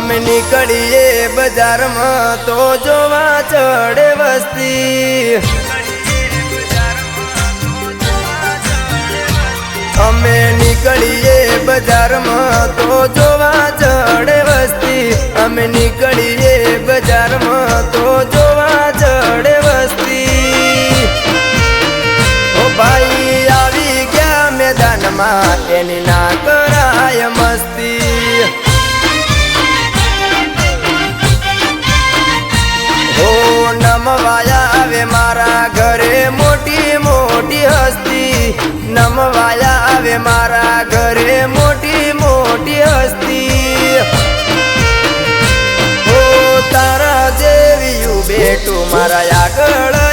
નીકળીએ બજારમાં તો જોવા ચડે વસ્તી. અમે નીકળીએ બજારમાં તો જોવા ચડે વસ્તી. અમે નીકળીએ બજારમાં તો જોવા ચડે વસ્તી. ઓ ભાઈ, આવી ગયા મેદાનમાં. એની ના મારા આગળ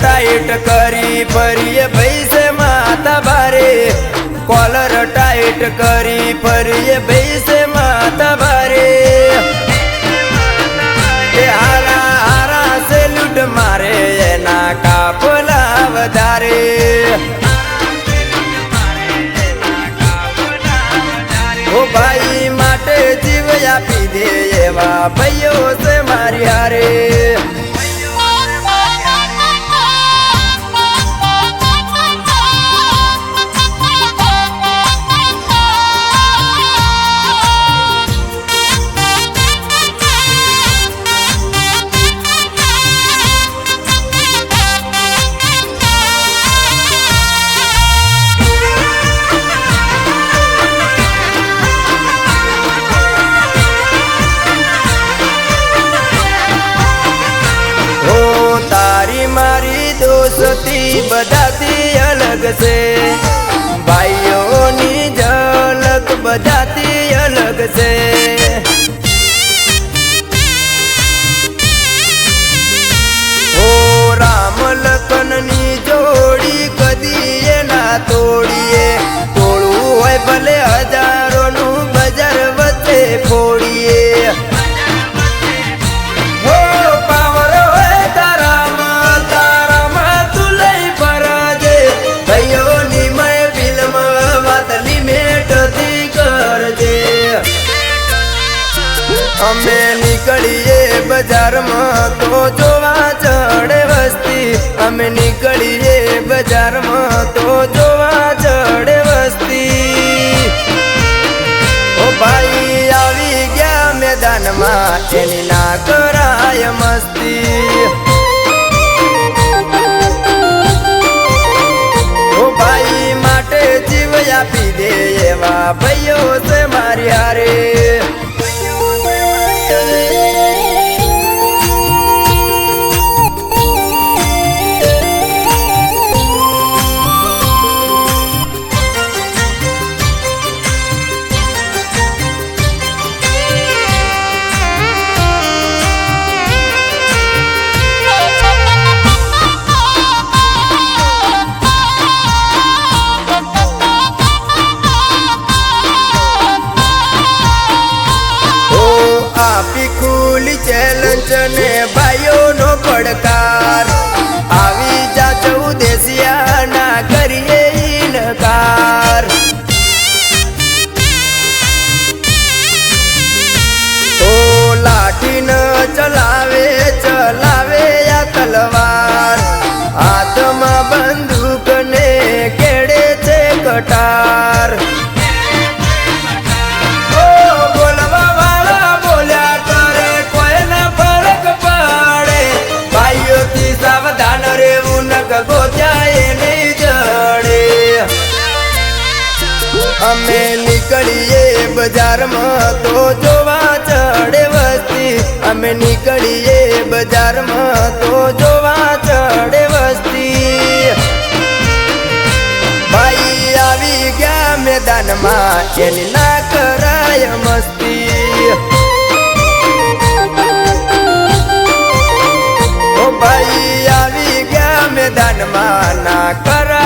ટાઈટ કરી ફરીએ ભૈસે માતા ભારે કોલર ટાઈટ કરી ફરીએ ભૈસે માતા ભારે હારા હારા સેલ્યુટ મારે, એના કાપલા વધારે ઓ ભાઈ માટે જીવ આપી દે એવા ભાઈઓ છે મારી હારે. બધાથી અલગ છે. ભાઈઓની ઝલક બધાથી અલગ છે. ઓ રામ જોડી કદી એ તોડીએ. તોડવું હોય ભલે અમે નીકળીએ બજારમાં તો જોવા ચડે વસ્તી. અમે નીકળીએ બજારમાં તો જોવા ચડે વસ્તી. ઓ ભાઈ, આવી ગયા મેદાનમાં. એની ના કરાય મસ્તી. ઓ ભાઈ, માટે જીવ આપી દે એવા ભાઈઓ છે મારી ખુલી ચેલેન્જ ને ભાઈઓનો પડકાર જોવા ચડે વસ્તી. અમે નીકળીએ બજારમાં તો જોવા ચડે વસ્તી. ભાઈ આવી ગયા મેદાનમાં, એની ના કરાય મસ્તી. ભાઈ આવી ગયા મેદાનમાં, ના કરાય